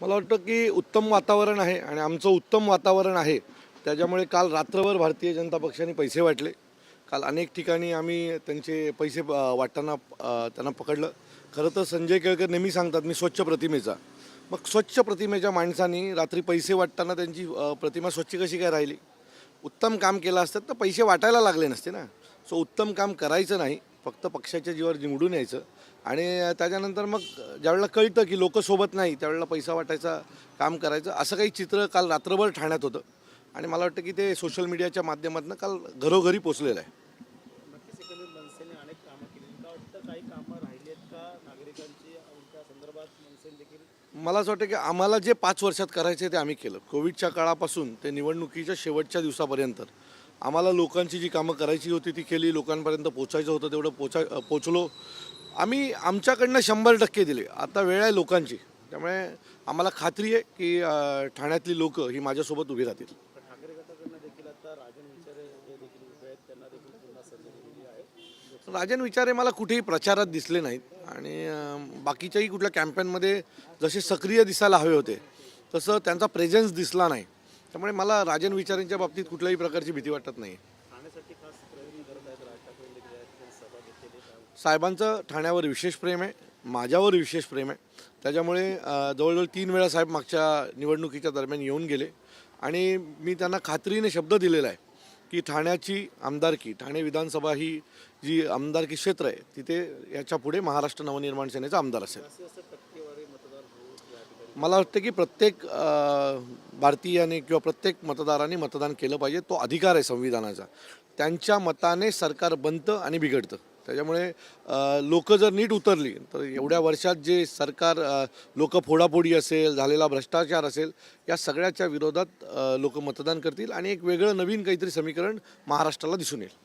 मला वाटतं की उत्तम वातावरण आहे आणि आमचं उत्तम वातावरण आहे. त्याच्यामुळे काल रात्रभर भारतीय जनता पक्षाने पैसे वाटले. काल अनेक ठिकाणी आम्ही त्यांचे पैसे वाटताना त्यांना पकडलं. खरं तर संजय केळकर नेहमी सांगतात मी स्वच्छ प्रतिमेचा. मग स्वच्छ प्रतिमेच्या माणसांनी रात्री पैसे वाटताना त्यांची प्रतिमा स्वच्छ कशी काय राहिली? उत्तम काम केलं असतं तर पैसे वाटायला लागले नसते ना. सो उत्तम काम करायचं नाही. फक्त पक्षाच्या जीवावर निवडून यायचं. आणि त्याच्यानंतर मग ज्यावेळेला कळतं की लोक सोबत नाही त्यावेळेला पैसा वाटायचा काम करायचं असं काही चित्र काल रात्रभर ठाण्यात होतं. आणि मला वाटतं की ते सोशल मीडियाच्या माध्यमातून काल घरोघरी पोचलेलं आहे. मला असं वाटतं की आम्हाला जे पाच वर्षात करायचे ते आम्ही केलं. कोविडच्या काळापासून ते निवडणुकीच्या शेवटच्या दिवसापर्यंत. आम्हाला लोकांची जी कामं करायची होती ती केली लोकांपर्यंत पोचायचं होतं तेवढं पोचा पोचलो आम्ही आमच्याकडनं शंभर टक्के दिले. आता वेळ आहे लोकांची. त्यामुळे आम्हाला खात्री आहे की ठाण्यातली लोकं ही माझ्यासोबत उभी राहतील. राजन विचारे मला कुठेही प्रचारात दिसले नाहीत. आणि बाकीच्याही कुठल्या कॅम्पेनमध्ये जसे सक्रिय दिसायला हवे होते तसं त्यांचा प्रेझेन्स दिसला नाही. त्यामुळे मला राजन विचारेंच्या बाबतीत कुठल्याही प्रकारची भीती वाटत नाही. साहेबांचं ठाण्यावर विशेष प्रेम आहे माझ्यावर विशेष प्रेम आहे. त्याच्यामुळे जवळजवळ तीन वेळा साहेब मागच्या निवडणुकीच्या दरम्यान येऊन गेले. आणि मी त्यांना खात्रीने शब्द दिलेला आहे की ठाण्याची आमदारकी ठाणे विधानसभा ही जी आमदारकी क्षेत्र आहे तिथे याच्यापुढे महाराष्ट्र नवनिर्माण सेनेचा आमदार असेल. मला वाटतं की प्रत्येक भारतीयाने किंवा प्रत्येक मतदाराने मतदान केलं पाहिजे तो अधिकार आहे संविधानाचा. त्यांच्या मताने सरकार बनतं आणि बिघडतं. त्याच्यामुळे लोक जर नीट उतरली तर एवढ्या वर्षात जे सरकार लोक फोडाफोडी असेल झालेला भ्रष्टाचार असेल या सगळ्याच्या विरोधात लोक मतदान करतील आणि एक वेगळं नवीन काहीतरी समीकरण महाराष्ट्राला दिसून येईल.